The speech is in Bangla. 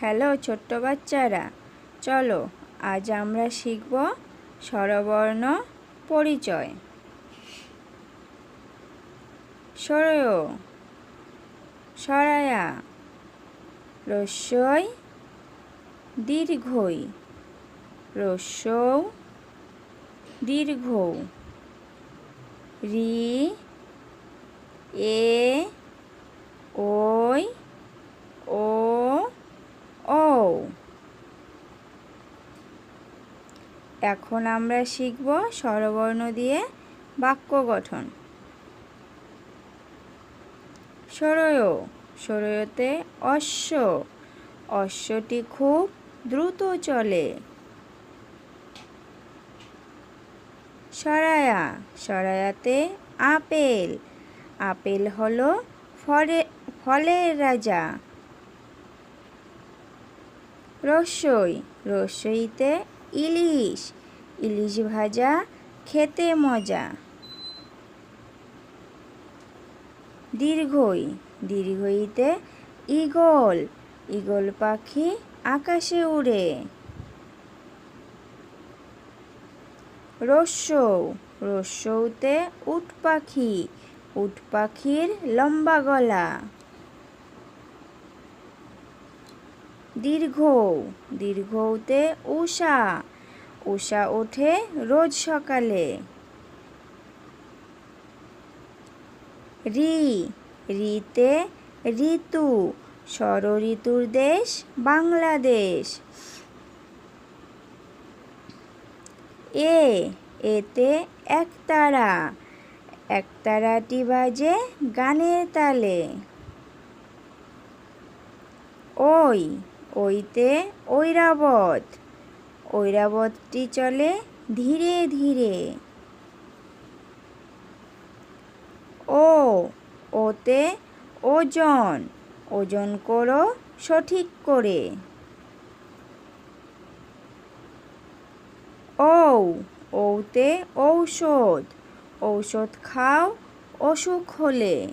হ্যালো ছোট্ট বাচ্চারা, চলো আজ আমরা শিখব স্বরবর্ণ পরিচয়। সরয়, সরায়া, রস্যই, দীর্ঘই রস্যৌ দীর্ঘ রি, এ ওই ও ও এখন আমরা শিখব স্বরবর্ণ দিয়ে বাক্য গঠন। সরয় সরয়তে অশ্ব। অশ্বটি খুব দ্রুত চলে। সরায়া, সরায়াতে আপেল। আপেল হলো ফলে, ফলের রাজা। রসই, রসইতে ইলিশ। ইলিশ ভাজা, খেতে মজা। দীর্ঘই, দীর্ঘইতে ইগল ইগল পাখি আকাশে উড়ে। রস্যৌ, রস্যৌতে উট পাখি। উট পাখির লম্বা গলা। দীর্ঘ দীর্ঘতে ঊষা ঊষা ওঠে রোজ সকালে। রি, রিতে ঋতু ষড় ঋতুর দেশ বাংলাদেশ। এ, এতে একতারা, একতারাটি বাজে গানের তালে। ওই ওইতে ঐরাবত। ঐরাবতটি চলে ধীরে ধীরে। ও, ওতে ওজন। ওজন করো সঠিক করে। ও ওতে ঔষধ। ঔষধ খাও অসুখ হলে।